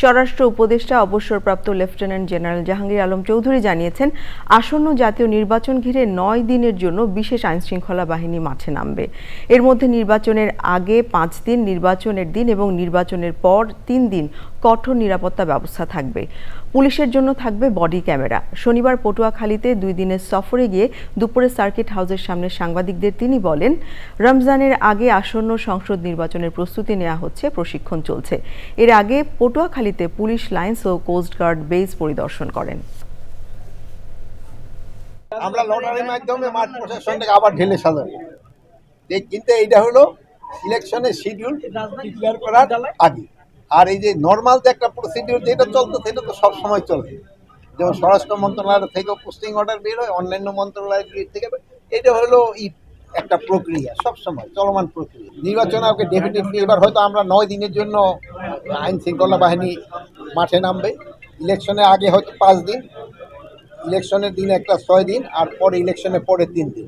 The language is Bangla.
স্বরাষ্ট্র উপদেষ্টা, অবসরপ্রাপ্ত লেফটেন্যান্ট জেনারেল জাহাঙ্গীর আলম চৌধুরী জানিয়েছেন, আসন্ন জাতীয় নির্বাচন ঘিরে নয় দিনের জন্য বিশেষ আইনশৃঙ্খলা বাহিনী মাঠে নামবে। এর মধ্যে নির্বাচনের আগে পাঁচ দিন, নির্বাচনের দিন এবং নির্বাচনের পর তিন দিন কঠোর নিরাপত্তা ব্যবস্থা থাকবে। পুলিশের জন্য থাকবে বডি ক্যামেরা। শনিবার পটুয়াখালীতে দুই দিনের সফরে গিয়ে দুপুরে সার্কিট হাউসের সামনে সাংবাদিকদের তিনি বলেন, রমজানের আগে আসন্ন সংসদ নির্বাচনের প্রস্তুতি নেওয়া হচ্ছে, প্রশিক্ষণ চলছে। এর আগে পটুয়াখালীতে পুলিশ লাইন্স ও কোস্টগার্ড বেস পরিদর্শন করেন। আমরা লটারির মাধ্যমে মাঠ আবার ঢেলে সাজাবো। কিন্তু এইটা হলো ইলেকশনের শিডিউল ডিক্লেয়ার করার আগে। আর এই যে নর্মাল যে একটা প্রসিডিউর যেটা চলতো, সেটা তো চলে। যেমন স্বরাষ্ট্র মন্ত্রণালয় থেকে পোস্টিং অর্ডার বের হয়, অন্যান্য মন্ত্রণালয়গুলির থেকে এটা হলো একটা প্রক্রিয়া, সব সময় চলমান প্রক্রিয়া। নির্বাচন আগে ডেফিনেটলি এবার হয়তো আমরা নয় দিনের জন্য আইন শৃঙ্খলা বাহিনী মাঠে নামবে। ইলেকশনের আগে হয়তো পাঁচ দিন, ইলেকশনের দিন একটা ছয় দিন, আর পরে ইলেকশনের পরে তিন দিন।